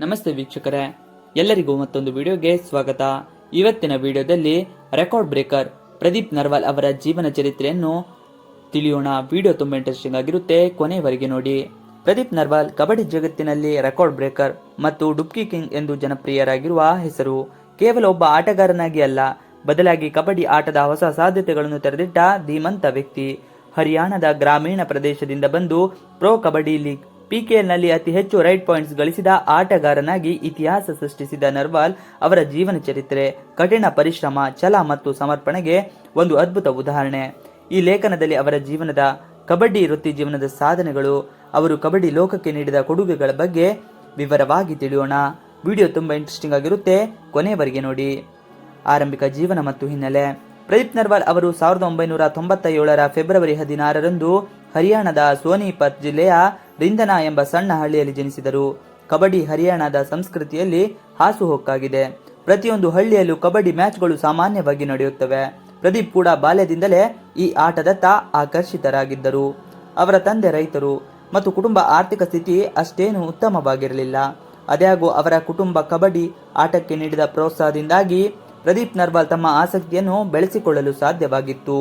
ನಮಸ್ತೆ ವೀಕ್ಷಕರೇ, ಎಲ್ಲರಿಗೂ ಮತ್ತೊಂದು ವಿಡಿಯೋಗೆ ಸ್ವಾಗತ. ಇವತ್ತಿನ ವಿಡಿಯೋದಲ್ಲಿ ರೆಕಾರ್ಡ್ ಬ್ರೇಕರ್ ಪ್ರದೀಪ್ ನರ್ವಾಲ್ ಅವರ ಜೀವನ ಚರಿತ್ರೆಯನ್ನು ತಿಳಿಯೋಣ. ವಿಡಿಯೋ ತುಂಬ ಇಂಟ್ರೆಸ್ಟಿಂಗ್ ಆಗಿರುತ್ತೆ ಕೊನೆಯವರೆಗೆ ನೋಡಿ. ಪ್ರದೀಪ್ ನರ್ವಾಲ್, ಕಬಡ್ಡಿ ಜಗತ್ತಿನಲ್ಲಿ ರೆಕಾರ್ಡ್ ಬ್ರೇಕರ್ ಮತ್ತು ಡುಬ್ಕಿ ಕಿಂಗ್ ಎಂದು ಜನಪ್ರಿಯರಾಗಿರುವ ಹೆಸರು. ಕೇವಲ ಒಬ್ಬ ಆಟಗಾರನಾಗಿ ಅಲ್ಲ, ಬದಲಾಗಿ ಕಬಡ್ಡಿ ಆಟದ ಹೊಸ ಸಾಧ್ಯತೆಗಳನ್ನು ತೆರೆದಿಟ್ಟ ಧೀಮಂತ ವ್ಯಕ್ತಿ. ಹರಿಯಾಣದ ಗ್ರಾಮೀಣ ಪ್ರದೇಶದಿಂದ ಬಂದು ಪ್ರೊ ಕಬಡ್ಡಿ ಲೀಗ್ ಪಿಕೆಎಲ್ನಲ್ಲಿ ಅತಿ ಹೆಚ್ಚು ರೈಟ್ ಪಾಯಿಂಟ್ಸ್ ಗಳಿಸಿದ ಆಟಗಾರನಾಗಿ ಇತಿಹಾಸ ಸೃಷ್ಟಿಸಿದ ನರ್ವಾಲ್ ಅವರ ಜೀವನ ಚರಿತ್ರೆ, ಕಠಿಣ ಪರಿಶ್ರಮ, ಛಲ ಮತ್ತು ಸಮರ್ಪಣೆಗೆ ಒಂದು ಅದ್ಭುತ ಉದಾಹರಣೆ. ಈ ಲೇಖನದಲ್ಲಿ ಅವರ ಜೀವನದ ಕಬಡ್ಡಿ ವೃತ್ತಿ ಜೀವನದ ಸಾಧನೆಗಳು, ಅವರು ಕಬಡ್ಡಿ ಲೋಕಕ್ಕೆ ನೀಡಿದ ಕೊಡುಗೆಗಳ ಬಗ್ಗೆ ವಿವರವಾಗಿ ತಿಳಿಯೋಣ. ವಿಡಿಯೋ ತುಂಬಾ ಇಂಟ್ರೆಸ್ಟಿಂಗ್ ಆಗಿರುತ್ತೆ ಕೊನೆಯವರೆಗೆ ನೋಡಿ. ಆರಂಭಿಕ ಜೀವನ ಮತ್ತು ಹಿನ್ನೆಲೆ. ಪ್ರದೀಪ್ ನರ್ವಾಲ್ ಅವರು ಸಾವಿರದ ಒಂಬೈನೂರ ತೊಂಬತ್ತ ಏಳರ ಫೆಬ್ರವರಿ ಹದಿನಾರರಂದು ಹರಿಯಾಣದ ಸೋನಿಪತ್ ಜಿಲ್ಲೆಯ ರಿಂದನಾ ಎಂಬ ಸಣ್ಣ ಹಳ್ಳಿಯಲ್ಲಿ ಜನಿಸಿದರು. ಕಬಡ್ಡಿ ಹರಿಯಾಣದ ಸಂಸ್ಕೃತಿಯಲ್ಲಿ ಹಾಸುಹೊಕ್ಕಾಗಿದೆ ಪ್ರತಿಯೊಂದು ಹಳ್ಳಿಯಲ್ಲೂ ಕಬಡ್ಡಿ ಮ್ಯಾಚ್ಗಳು ಸಾಮಾನ್ಯವಾಗಿ ನಡೆಯುತ್ತವೆ. ಪ್ರದೀಪ್ ಕೂಡ ಬಾಲ್ಯದಿಂದಲೇ ಈ ಆಟದತ್ತ ಆಕರ್ಷಿತರಾಗಿದ್ದರು. ಅವರ ತಂದೆ ರೈತರು ಮತ್ತು ಕುಟುಂಬ ಆರ್ಥಿಕ ಸ್ಥಿತಿ ಅಷ್ಟೇನು ಉತ್ತಮವಾಗಿರಲಿಲ್ಲ. ಅದಾಗೂ ಅವರ ಕುಟುಂಬ ಕಬಡ್ಡಿ ಆಟಕ್ಕೆ ನೀಡಿದ ಪ್ರೋತ್ಸಾಹದಿಂದಾಗಿ ಪ್ರದೀಪ್ ನರ್ವಾಲ್ ತಮ್ಮ ಆಸಕ್ತಿಯನ್ನು ಬೆಳೆಸಿಕೊಳ್ಳಲು ಸಾಧ್ಯವಾಗಿತ್ತು.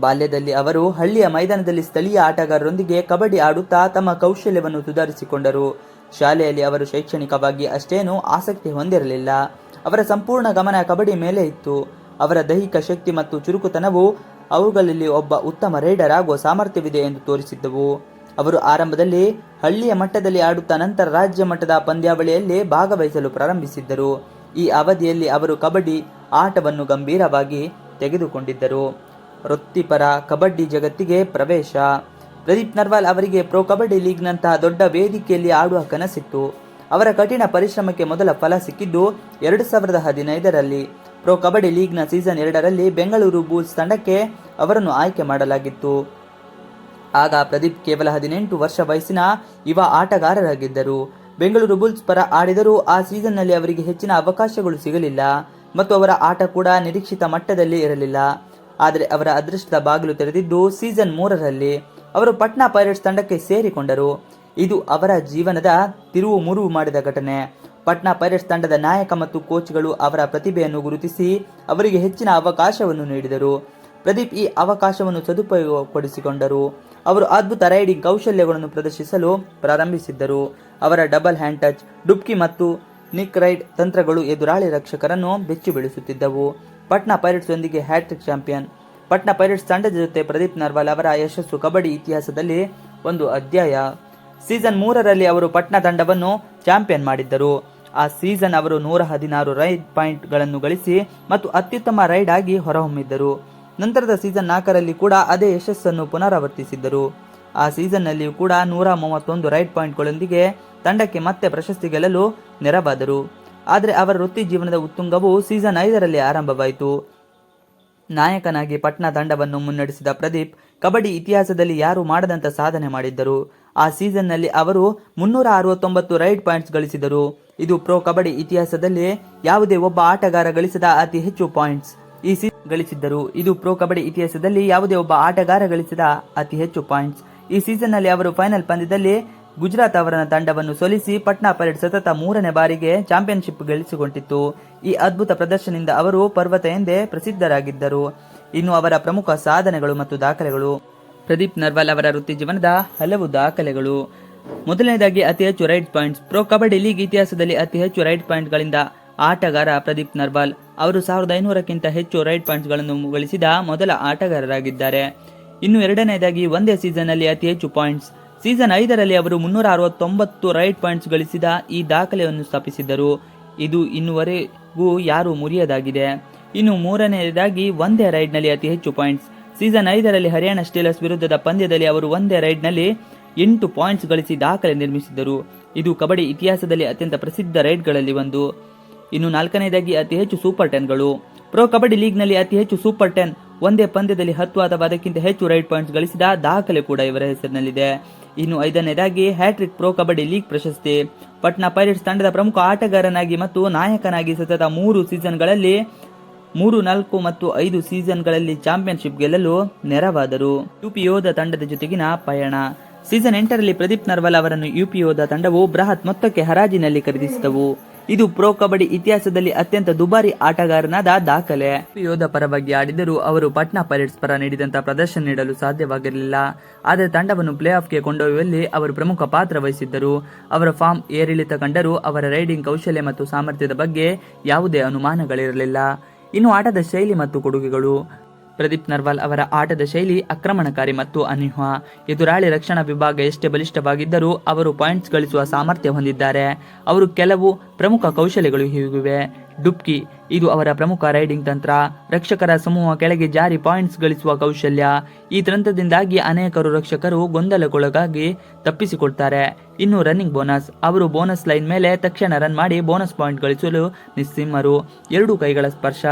ಬಾಲ್ಯದಲ್ಲಿ ಅವರು ಹಳ್ಳಿಯ ಮೈದಾನದಲ್ಲಿ ಸ್ಥಳೀಯ ಆಟಗಾರರೊಂದಿಗೆ ಕಬಡ್ಡಿ ಆಡುತ್ತಾ ತಮ್ಮ ಕೌಶಲ್ಯವನ್ನು ಸುಧಾರಿಸಿಕೊಂಡರು. ಶಾಲೆಯಲ್ಲಿ ಅವರು ಶೈಕ್ಷಣಿಕವಾಗಿ ಅಷ್ಟೇನೂ ಆಸಕ್ತಿ ಹೊಂದಿರಲಿಲ್ಲ. ಅವರ ಸಂಪೂರ್ಣ ಗಮನ ಕಬಡ್ಡಿ ಮೇಲೆ ಇತ್ತು. ಅವರ ದೈಹಿಕ ಶಕ್ತಿ ಮತ್ತು ಚುರುಕುತನವು ಅವುಗಳಲ್ಲಿ ಒಬ್ಬ ಉತ್ತಮ ರೈಡರ್ ಆಗುವ ಸಾಮರ್ಥ್ಯವಿದೆ ಎಂದು ತೋರಿಸಿದ್ದವು. ಅವರು ಆರಂಭದಲ್ಲಿ ಹಳ್ಳಿಯ ಮಟ್ಟದಲ್ಲಿ ಆಡುತ್ತಾ ನಂತರ ರಾಜ್ಯ ಮಟ್ಟದ ಪಂದ್ಯಾವಳಿಯಲ್ಲಿ ಭಾಗವಹಿಸಲು ಪ್ರಾರಂಭಿಸಿದ್ದರು. ಈ ಅವಧಿಯಲ್ಲಿ ಅವರು ಕಬಡ್ಡಿ ಆಟವನ್ನು ಗಂಭೀರವಾಗಿ ತೆಗೆದುಕೊಂಡಿದ್ದರು. ವೃತ್ತಿಪರ ಕಬಡ್ಡಿ ಜಗತ್ತಿಗೆ ಪ್ರವೇಶ. ಪ್ರದೀಪ್ ನರ್ವಾಲ್ ಅವರಿಗೆ ಪ್ರೊ ಕಬಡ್ಡಿ ಲೀಗ್ನಂತಹ ದೊಡ್ಡ ವೇದಿಕೆಯಲ್ಲಿ ಆಡುವ ಕನಸಿತ್ತು. ಅವರ ಕಠಿಣ ಪರಿಶ್ರಮಕ್ಕೆ ಮೊದಲ ಫಲ ಸಿಕ್ಕಿದ್ದು ಎರಡು ಸಾವಿರದ ಹದಿನೈದರಲ್ಲಿ. ಪ್ರೊ ಕಬಡ್ಡಿ ಲೀಗ್ನ ಸೀಸನ್ ಎರಡರಲ್ಲಿ ಬೆಂಗಳೂರು ಬೂಲ್ಸ್ ತಂಡಕ್ಕೆ ಅವರನ್ನು ಆಯ್ಕೆ ಮಾಡಲಾಗಿತ್ತು. ಆಗ ಪ್ರದೀಪ್ ಕೇವಲ ಹದಿನೆಂಟು ವರ್ಷ ವಯಸ್ಸಿನ ಯುವ ಆಟಗಾರರಾಗಿದ್ದರು. ಬೆಂಗಳೂರು ಬುಲ್ಸ್ ಪರ ಆಡಿದರೂ ಆ ಸೀಸನ್ನಲ್ಲಿ ಅವರಿಗೆ ಹೆಚ್ಚಿನ ಅವಕಾಶಗಳು ಸಿಗಲಿಲ್ಲ ಮತ್ತು ಅವರ ಆಟ ಕೂಡ ನಿರೀಕ್ಷಿತ ಮಟ್ಟದಲ್ಲಿ ಇರಲಿಲ್ಲ. ಆದರೆ ಅವರ ಅದೃಷ್ಟದ ಬಾಗಿಲು ತೆರೆದಿದ್ದು ಸೀಸನ್ ಮೂರರಲ್ಲಿ ಅವರು ಪಟ್ನಾ ಪೈರೇಟ್ಸ್ ತಂಡಕ್ಕೆ ಸೇರಿಕೊಂಡರು. ಇದು ಅವರ ಜೀವನದ ತಿರುವು ಮುರುವು ಮಾಡಿದ ಘಟನೆ. ಪಟ್ನಾ ಪೈರೇಟ್ಸ್ ತಂಡದ ನಾಯಕ ಮತ್ತು ಕೋಚ್ಗಳು ಅವರ ಪ್ರತಿಭೆಯನ್ನು ಗುರುತಿಸಿ ಅವರಿಗೆ ಹೆಚ್ಚಿನ ಅವಕಾಶವನ್ನು ನೀಡಿದರು. ಪ್ರದೀಪ್ ಈ ಅವಕಾಶವನ್ನು ಸದುಪಯೋಗಪಡಿಸಿಕೊಂಡರು. ಅವರು ಅದ್ಭುತ ರೈಡಿಂಗ್ ಕೌಶಲ್ಯಗಳನ್ನು ಪ್ರದರ್ಶಿಸಲು ಪ್ರಾರಂಭಿಸಿದ್ದರು. ಅವರ ಡಬಲ್ ಹ್ಯಾಂಡ್ ಟಚ್, ಡುಬ್ಕಿ ಮತ್ತು ನಿಕ್ ರೈಡ್ ತಂತ್ರಗಳು ಎದುರಾಳಿ ರಕ್ಷಕರನ್ನು ಬೆಚ್ಚಿ ಬೀಳಿಸುತ್ತಿದ್ದವು. ಪಟ್ನಾ ಪೈರೇಟ್ಸ್ ಒಂದಿಗೆ ಹ್ಯಾಟ್ರಿಕ್ ಚಾಂಪಿಯನ್. ಪಟ್ನಾ ಪೈರೇಟ್ಸ್ ತಂಡದ ಜೊತೆ ಪ್ರದೀಪ್ ನರ್ವಾಲ್ ಅವರ ಯಶಸ್ಸು ಕಬಡ್ಡಿ ಇತಿಹಾಸದಲ್ಲಿ ಒಂದು ಅಧ್ಯಾಯ. ಸೀಸನ್ ಮೂರರಲ್ಲಿ ಅವರು ಪಟ್ನಾ ತಂಡವನ್ನು ಚಾಂಪಿಯನ್ ಮಾಡಿದ್ದರು. ಆ ಸೀಸನ್ ಅವರು ನೂರ ಹದಿನಾರು ರೈಡ್ ಪಾಯಿಂಟ್ಗಳನ್ನು ಗಳಿಸಿ ಮತ್ತು ಅತ್ಯುತ್ತಮ ರೈಡ್ ಆಗಿ ಹೊರಹೊಮ್ಮಿದ್ದರು. ನಂತರದ ಸೀಸನ್ ನಾಲ್ಕರಲ್ಲಿ ಕೂಡ ಅದೇ ಯಶಸ್ಸನ್ನು ಪುನರಾವರ್ತಿಸಿದ್ದರು. ಆ ಸೀಸನ್ನಲ್ಲಿಯೂ ಕೂಡ ನೂರ ಮೂವತ್ತೊಂದು ರೈಟ್ ಪಾಯಿಂಟ್ಗಳೊಂದಿಗೆ ತಂಡಕ್ಕೆ ಮತ್ತೆ ಪ್ರಶಸ್ತಿ ಗೆಲ್ಲಲು ನೆರವಾದರು. ಆದರೆ ಅವರ ವೃತ್ತಿ ಜೀವನದ ಉತ್ತುಂಗವು ಸೀಸನ್ ಐದರಲ್ಲಿ ಆರಂಭವಾಯಿತು. ನಾಯಕನಾಗಿ ಪಟ್ನಾ ತಂಡವನ್ನು ಮುನ್ನಡೆಸಿದ ಪ್ರದೀಪ್, ಕಬಡ್ಡಿ ಇತಿಹಾಸದಲ್ಲಿ ಯಾರು ಮಾಡದಂತ ಸಾಧನೆ ಮಾಡಿದ್ದರು. ಆ ಸೀಸನ್ನಲ್ಲಿ ಅವರು ಮುನ್ನೂರ ಅರವತ್ತೊಂಬತ್ತು ರೈಡ್ ಪಾಯಿಂಟ್ಸ್ ಗಳಿಸಿದರು. ಇದು ಪ್ರೊ ಕಬಡ್ಡಿ ಇತಿಹಾಸದಲ್ಲಿ ಯಾವುದೇ ಒಬ್ಬ ಆಟಗಾರ ಗಳಿಸಿದ ಅತಿ ಹೆಚ್ಚು ಪಾಯಿಂಟ್ಸ್. ಈ ಸೀಸನ್ ಗಳಿಸಿದ್ದರು ಇದು ಪ್ರೊ ಕಬಡ್ಡಿ ಇತಿಹಾಸದಲ್ಲಿ ಯಾವುದೇ ಒಬ್ಬ ಆಟಗಾರ ಗಳಿಸಿದ ಅತಿ ಹೆಚ್ಚು ಪಾಯಿಂಟ್ಸ್. ಈ ಸೀಸನ್ನಲ್ಲಿ ಅವರು ಫೈನಲ್ ಪಂದ್ಯದಲ್ಲಿ ಗುಜರಾತ್ ಅವರ ತಂಡವನ್ನು ಸೋಲಿಸಿ ಪಟ್ನಾ ಪರೇಡ್ ಸತತ ಮೂರನೇ ಬಾರಿಗೆ ಚಾಂಪಿಯನ್ಶಿಪ್ ಗಳಿಸಿಕೊಂಡಿತ್ತು. ಈ ಅದ್ಭುತ ಪ್ರದರ್ಶನದಿಂದ ಅವರು ಪರ್ವತ ಎಂದೇ ಪ್ರಸಿದ್ಧರಾಗಿದ್ದರು. ಇನ್ನು ಅವರ ಪ್ರಮುಖ ಸಾಧನೆಗಳು ಮತ್ತು ದಾಖಲೆಗಳು. ಪ್ರದೀಪ್ ನರ್ವಾಲ್ ಅವರ ವೃತ್ತಿ ಜೀವನದ ಹಲವು ದಾಖಲೆಗಳು. ಮೊದಲನೇದಾಗಿ ಅತಿ ಹೆಚ್ಚು raid points. Pro kabaddi league ಇತಿಹಾಸದಲ್ಲಿ ಅತಿ ಹೆಚ್ಚು ರೈಡ್ ಪಾಯಿಂಟ್ಗಳಿಂದ ಆಟಗಾರ ಪ್ರದೀಪ್ ನರ್ವಾಲ್ ಅವರು ಸಾವಿರದ ಐನೂರಕ್ಕಿಂತ ಹೆಚ್ಚು ರೈಡ್ ಪಾಯಿಂಟ್ಸ್ಗಳನ್ನು ಗಳಿಸಿದ ಮೊದಲ ಆಟಗಾರರಾಗಿದ್ದಾರೆ. ಇನ್ನು ಎರಡನೇದಾಗಿ ಒಂದೇ ಸೀಸನ್ನಲ್ಲಿ ಅತಿ ಹೆಚ್ಚು ಪಾಯಿಂಟ್ಸ್. ಸೀಸನ್ ಐದರಲ್ಲಿ ಅವರು ಮುನ್ನೂರ ಅರವತ್ತೊಂಬತ್ತು ರೈಡ್ ಪಾಯಿಂಟ್ಸ್ ಗಳಿಸಿದ ಈ ದಾಖಲೆಯನ್ನು ಸ್ಥಾಪಿಸಿದ್ದರು. ಇದು ಇನ್ನುವರೆಗೂ ಯಾರು ಮುರಿಯದಾಗಿದೆ. ಇನ್ನು ಮೂರನೆಯದಾಗಿ ಒಂದೇ ರೈಡ್ನಲ್ಲಿ ಅತಿ ಹೆಚ್ಚು ಪಾಯಿಂಟ್ಸ್. ಸೀಸನ್ ಐದರಲ್ಲಿ ಹರಿಯಾಣ ಸ್ಟೀಲರ್ಸ್ ವಿರುದ್ಧದ ಪಂದ್ಯದಲ್ಲಿ ಅವರು ಒಂದೇ ರೈಡ್ನಲ್ಲಿ ಎಂಟು ಪಾಯಿಂಟ್ಸ್ ಗಳಿಸಿ ದಾಖಲೆ ನಿರ್ಮಿಸಿದರು ಇದು ಕಬಡ್ಡಿ ಇತಿಹಾಸದಲ್ಲಿ ಅತ್ಯಂತ ಪ್ರಸಿದ್ಧ ರೈಡ್ಗಳಲ್ಲಿ ಒಂದು. ಇನ್ನು ನಾಲ್ಕನೇದಾಗಿ ಅತಿ ಹೆಚ್ಚು ಸೂಪರ್ ಟೆನ್ಗಳು. ಪ್ರೊ ಕಬಡ್ಡಿ ಲೀಗ್ನಲ್ಲಿ ಅತಿ ಹೆಚ್ಚು ಸೂಪರ್ ಟೆನ್, ಒಂದೇ ಪಂದ್ಯದಲ್ಲಿ ಹತ್ತು ಅಥವಾ ಅದಕ್ಕಿಂತ ಹೆಚ್ಚು ರೈಟ್ ಪಾಯಿಂಟ್ಸ್ ಗಳಿಸಿದ ದಾಖಲೆ ಕೂಡ ಇವರ ಹೆಸರಿನಲ್ಲಿದೆ. ಇನ್ನು ಐದನೇದಾಗಿ ಹ್ಯಾಟ್ರಿಕ್ ಪ್ರೊ ಕಬಡ್ಡಿ ಲೀಗ್ ಪ್ರಶಸ್ತಿ. ಪಟ್ನಾ ಪೈರೇಟ್ಸ್ ತಂಡದ ಪ್ರಮುಖ ಆಟಗಾರನಾಗಿ ಮತ್ತು ನಾಯಕನಾಗಿ ಸತತ ಮೂರು ಸೀಸನ್ಗಳಲ್ಲಿ ಮೂರು, ನಾಲ್ಕು ಮತ್ತು ಐದು ಸೀಸನ್ಗಳಲ್ಲಿ ಚಾಂಪಿಯನ್ಶಿಪ್ ಗೆಲ್ಲಲು ನೆರವಾದರು. ಯುಪಿಯೋದ ತಂಡದ ಜೊತೆಗಿನ ಪಯಣ. ಸೀಸನ್ ಎಂಟರಲ್ಲಿ ಪ್ರದೀಪ್ ನರ್ವಾಲ್ ಅವರನ್ನು ಯುಪಿಯೋದ ತಂಡವು ಬೃಹತ್ ಮೊತ್ತಕ್ಕೆ ಹರಾಜಿನಲ್ಲಿ ಖರೀದಿಸಿದವು. ಇದು ಪ್ರೊ ಕಬಡ್ಡಿ ಇತಿಹಾಸದಲ್ಲಿ ಅತ್ಯಂತ ದುಬಾರಿ ಆಟಗಾರನಾದ ದಾಖಲೆ. ಯೋಧ ಪರವಾಗಿ ಆಡಿದರೂ ಅವರು ಪಟ್ನಾ ಪೈರೇಟ್ಸ್ ಪರ ನೀಡಿದಂತಹ ಪ್ರದರ್ಶನ ನೀಡಲು ಸಾಧ್ಯವಾಗಿರಲಿಲ್ಲ. ಆದರೆ ತಂಡವನ್ನು ಪ್ಲೇ ಆಫ್ಗೆ ಕೊಂಡೊಯ್ಯುವಲ್ಲಿ ಅವರು ಪ್ರಮುಖ ಪಾತ್ರ ವಹಿಸಿದ್ದರು. ಅವರ ಫಾರ್ಮ್ ಏರಿಳಿತ ಕಂಡರೂ ಅವರ ರೈಡಿಂಗ್ ಕೌಶಲ್ಯ ಮತ್ತು ಸಾಮರ್ಥ್ಯದ ಬಗ್ಗೆ ಯಾವುದೇ ಅನುಮಾನಗಳಿರಲಿಲ್ಲ. ಇನ್ನು ಆಟದ ಶೈಲಿ ಮತ್ತು ಕೊಡುಗೆಗಳು. ಪ್ರದೀಪ್ ನರ್ವಾಲ್ ಅವರ ಆಟದ ಶೈಲಿ ಆಕ್ರಮಣಕಾರಿ ಮತ್ತು ಅನಿಹ್ವ. ಎದುರಾಳಿ ರಕ್ಷಣಾ ವಿಭಾಗ ಎಷ್ಟೇ ಬಲಿಷ್ಠವಾಗಿದ್ದರೂ ಅವರು ಪಾಯಿಂಟ್ಸ್ ಗಳಿಸುವ ಸಾಮರ್ಥ್ಯ ಹೊಂದಿದ್ದಾರೆ. ಅವರು ಕೆಲವು ಪ್ರಮುಖ ಕೌಶಲ್ಯಗಳು ಹೀಗಿವೆ ಡುಬ್ಕಿ. ಇದು ಅವರ ಪ್ರಮುಖ ರೈಡಿಂಗ್ ತಂತ್ರ. ರಕ್ಷಕರ ಸಮೂಹ ಕೆಳಗೆ ಜಾರಿ ಪಾಯಿಂಟ್ಸ್ ಗಳಿಸುವ ಕೌಶಲ್ಯ. ಈ ತಂತ್ರದಿಂದಾಗಿ ಅನೇಕರು ರಕ್ಷಕರು ಗೊಂದಲಕ್ಕೊಳಗಾಗಿ ತಪ್ಪಿಸಿಕೊಡ್ತಾರೆ. ಇನ್ನು ರನ್ನಿಂಗ್ ಬೋನಸ್. ಅವರು ಬೋನಸ್ ಲೈನ್ ಮೇಲೆ ತಕ್ಷಣ ರನ್ ಮಾಡಿ ಬೋನಸ್ ಪಾಯಿಂಟ್ ಗಳಿಸಲು ನಿಸ್ಸಿಮ್ಮರು. ಎರಡು ಕೈಗಳ ಸ್ಪರ್ಶ.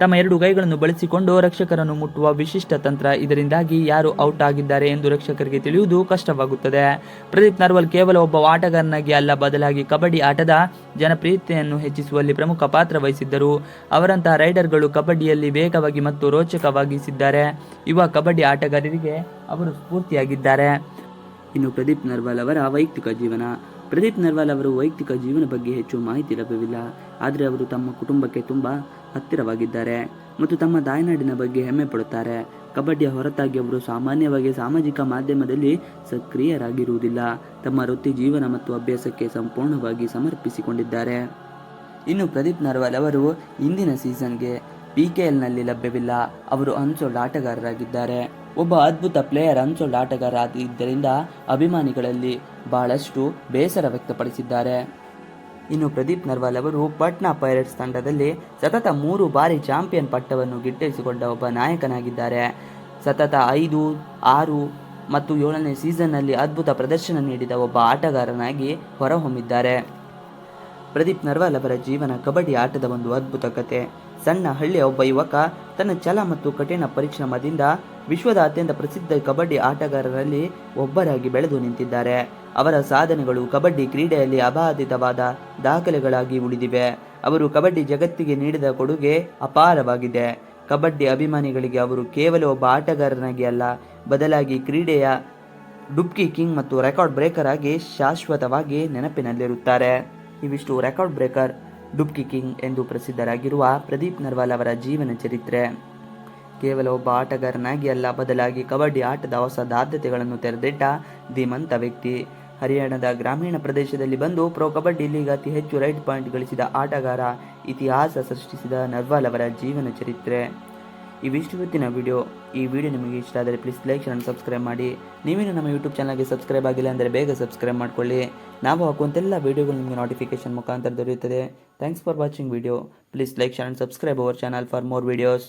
ತಮ್ಮ ಎರಡು ಕೈಗಳನ್ನು ಬಳಸಿಕೊಂಡು ರಕ್ಷಕರನ್ನು ಮುಟ್ಟುವ ವಿಶಿಷ್ಟ ತಂತ್ರ. ಇದರಿಂದಾಗಿ ಯಾರು ಔಟ್ ಆಗಿದ್ದಾರೆ ಎಂದು ರಕ್ಷಕರಿಗೆ ತಿಳಿಯುವುದು ಕಷ್ಟವಾಗುತ್ತದೆ. ಪ್ರದೀಪ್ ನರ್ವಲ್ ಕೇವಲ ಒಬ್ಬ ಆಟಗಾರನಾಗಿ ಅಲ್ಲ, ಬದಲಾಗಿ ಕಬಡ್ಡಿ ಆಟದ ಜನಪ್ರಿಯತೆಯನ್ನು ಹೆಚ್ಚಿಸುವಲ್ಲಿ ಪ್ರಮುಖ ಪಾತ್ರ ವಹಿಸಿದ್ದರು. ಅವರಂತಹ ರೈಡರ್ಗಳು ಕಬಡ್ಡಿಯಲ್ಲಿ ವೇಗವಾಗಿ ಮತ್ತು ರೋಚಕವಾಗಿಸಿದ್ದಾರೆ. ಯುವ ಕಬಡ್ಡಿ ಆಟಗಾರರಿಗೆ ಅವರು ಸ್ಫೂರ್ತಿಯಾಗಿದ್ದಾರೆ. ಇನ್ನು ಪ್ರದೀಪ್ ನರ್ವಾಲ್ ಅವರ ವೈಯಕ್ತಿಕ ಜೀವನ. ಪ್ರದೀಪ್ ನರ್ವಾಲ್ ಅವರು ವೈಯಕ್ತಿಕ ಜೀವನ ಬಗ್ಗೆ ಹೆಚ್ಚು ಮಾಹಿತಿ ಲಭ್ಯವಿಲ್ಲ. ಆದರೆ ಅವರು ತಮ್ಮ ಕುಟುಂಬಕ್ಕೆ ತುಂಬ ಹತ್ತಿರವಾಗಿದ್ದಾರೆ ಮತ್ತು ತಮ್ಮ ತಾಯ್ನಾಡಿನ ಬಗ್ಗೆ ಹೆಮ್ಮೆ ಪಡುತ್ತಾರೆ. ಕಬಡ್ಡಿಯ ಹೊರತಾಗಿ ಅವರು ಸಾಮಾನ್ಯವಾಗಿ ಸಾಮಾಜಿಕ ಮಾಧ್ಯಮದಲ್ಲಿ ಸಕ್ರಿಯರಾಗಿರುವುದಿಲ್ಲ. ತಮ್ಮ ವೃತ್ತಿ ಜೀವನ ಮತ್ತು ಅಭ್ಯಾಸಕ್ಕೆ ಸಂಪೂರ್ಣವಾಗಿ ಸಮರ್ಪಿಸಿಕೊಂಡಿದ್ದಾರೆ. ಇನ್ನು ಪ್ರದೀಪ್ ನರ್ವಾಲ್ ಅವರು ಇಂದಿನ ಸೀಸನ್ಗೆ ಪಿ ಕೆ ಎಲ್ನಲ್ಲಿ ಲಭ್ಯವಿಲ್ಲ. ಅವರು ಅನ್ಸೋಲ್ಡ್ ಆಟಗಾರರಾಗಿದ್ದಾರೆ. ಒಬ್ಬ ಅದ್ಭುತ ಪ್ಲೇಯರ್ ಅನ್ಸೋಲ್ಡ್ ಆಟಗಾರ ಆಗಿದ್ದರಿಂದ ಅಭಿಮಾನಿಗಳಲ್ಲಿ ಬಹಳಷ್ಟು ಬೇಸರ ವ್ಯಕ್ತಪಡಿಸಿದ್ದಾರೆ. ಇನ್ನು ಪ್ರದೀಪ್ ನರ್ವಾಲ್ ಅವರು ಪಟ್ನಾ ಪೈರೇಟ್ಸ್ ತಂಡದಲ್ಲಿ ಸತತ ಮೂರು ಬಾರಿ ಚಾಂಪಿಯನ್ ಪಟ್ಟವನ್ನು ಗಿಟ್ಟಿಸಿಕೊಂಡ ಒಬ್ಬ ನಾಯಕನಾಗಿದ್ದಾರೆ. ಸತತ ಐದು, ಆರು ಮತ್ತು ಏಳನೇ ಸೀಸನ್ನಲ್ಲಿ ಅದ್ಭುತ ಪ್ರದರ್ಶನ ನೀಡಿದ ಒಬ್ಬ ಆಟಗಾರನಾಗಿ ಹೊರಹೊಮ್ಮಿದ್ದಾರೆ. ಪ್ರದೀಪ್ ನರ್ವಾಲ್ ಅವರ ಜೀವನ ಕಬಡ್ಡಿ ಆಟದ ಒಂದು ಅದ್ಭುತ ಕತೆ. ಸಣ್ಣ ಹಳ್ಳಿಯ ಒಬ್ಬ ಯುವಕ ತನ್ನ ಛಲ ಮತ್ತು ಕಠಿಣ ಪರಿಶ್ರಮದಿಂದ ವಿಶ್ವದ ಅತ್ಯಂತ ಪ್ರಸಿದ್ಧ ಕಬಡ್ಡಿ ಆಟಗಾರರಲ್ಲಿ ಒಬ್ಬರಾಗಿ ಬೆಳೆದು ನಿಂತಿದ್ದಾರೆ. ಅವರ ಸಾಧನೆಗಳು ಕಬಡ್ಡಿ ಕ್ರೀಡೆಯಲ್ಲಿ ಅಬಾಧಿತವಾದ ದಾಖಲೆಗಳಾಗಿ ಉಳಿದಿವೆ. ಅವರು ಕಬಡ್ಡಿ ಜಗತ್ತಿಗೆ ನೀಡಿದ ಕೊಡುಗೆ ಅಪಾರವಾಗಿದೆ. ಕಬಡ್ಡಿ ಅಭಿಮಾನಿಗಳಿಗೆ ಅವರು ಕೇವಲ ಒಬ್ಬ ಆಟಗಾರನಾಗಿ ಅಲ್ಲ, ಬದಲಾಗಿ ಕ್ರೀಡೆಯ ಡುಬ್ಕಿ ಕಿಂಗ್ ಮತ್ತು ರೆಕಾರ್ಡ್ ಬ್ರೇಕರ್ ಆಗಿ ಶಾಶ್ವತವಾಗಿ ನೆನಪಿನಲ್ಲಿರುತ್ತಾರೆ. ಇವಿಷ್ಟು ರೆಕಾರ್ಡ್ ಬ್ರೇಕರ್ ಡುಬ್ಕಿ ಕಿಂಗ್ ಎಂದು ಪ್ರಸಿದ್ಧರಾಗಿರುವ ಪ್ರದೀಪ್ ನರ್ವಾಲ್ ಅವರ ಜೀವನ ಚರಿತ್ರೆ. ಕೇವಲ ಒಬ್ಬ ಆಟಗಾರನಾಗಿ ಅಲ್ಲ, ಬದಲಾಗಿ ಕಬಡ್ಡಿ ಆಟದ ಹೊಸ ದಾದ್ಯತೆಗಳನ್ನು ತೆರೆದಿಟ್ಟ ಧೀಮಂತ ವ್ಯಕ್ತಿ. ಹರಿಯಾಣದ ಗ್ರಾಮೀಣ ಪ್ರದೇಶದಲ್ಲಿ ಬಂದು ಪ್ರೋ ಕಬಡ್ಡಿ ಲೀಗ್ ಅತಿ ಹೆಚ್ಚು ರೈಟ್ ಪಾಯಿಂಟ್ ಗಳಿಸಿದ ಆಟಗಾರ ಇತಿಹಾಸ ಸೃಷ್ಟಿಸಿದ ನರ್ವಾಲ್ ಅವರ ಜೀವನ ಚರಿತ್ರೆ. ಇವಿಷ್ಟು ಇವತ್ತಿನ ವಿಡಿಯೋ ಈ ವಿಡಿಯೋ ನಿಮಗೆ ಇಷ್ಟ ಆದರೆ ಪ್ಲೀಸ್ ಲೈಕ್ ಅಂಡ್ ಸಬ್ಸ್ಕ್ರೈಬ್ ಮಾಡಿ. ನೀವೇನು ನಮ್ಮ ಯೂಟ್ಯೂಬ್ ಚಾನಲ್ಗೆ ಸಬ್ಸ್ಕ್ರೈಬ್ ಆಗಿಲ್ಲ ಅಂದರೆ ಬೇಗ ಸಬ್ಸ್ಕ್ರೈಬ್ ಮಾಡ್ಕೊಳ್ಳಿ. ನಾವು ಹಾಕುವಂತೆಲ್ಲ ವಿಡಿಯೋಗಳು ನಿಮಗೆ ನೋಟಿಫಿಕೇಶನ್ ಮುಖಾಂತರ ದೊರೆಯುತ್ತದೆ. Thanks for watching video please like and subscribe our channel for more videos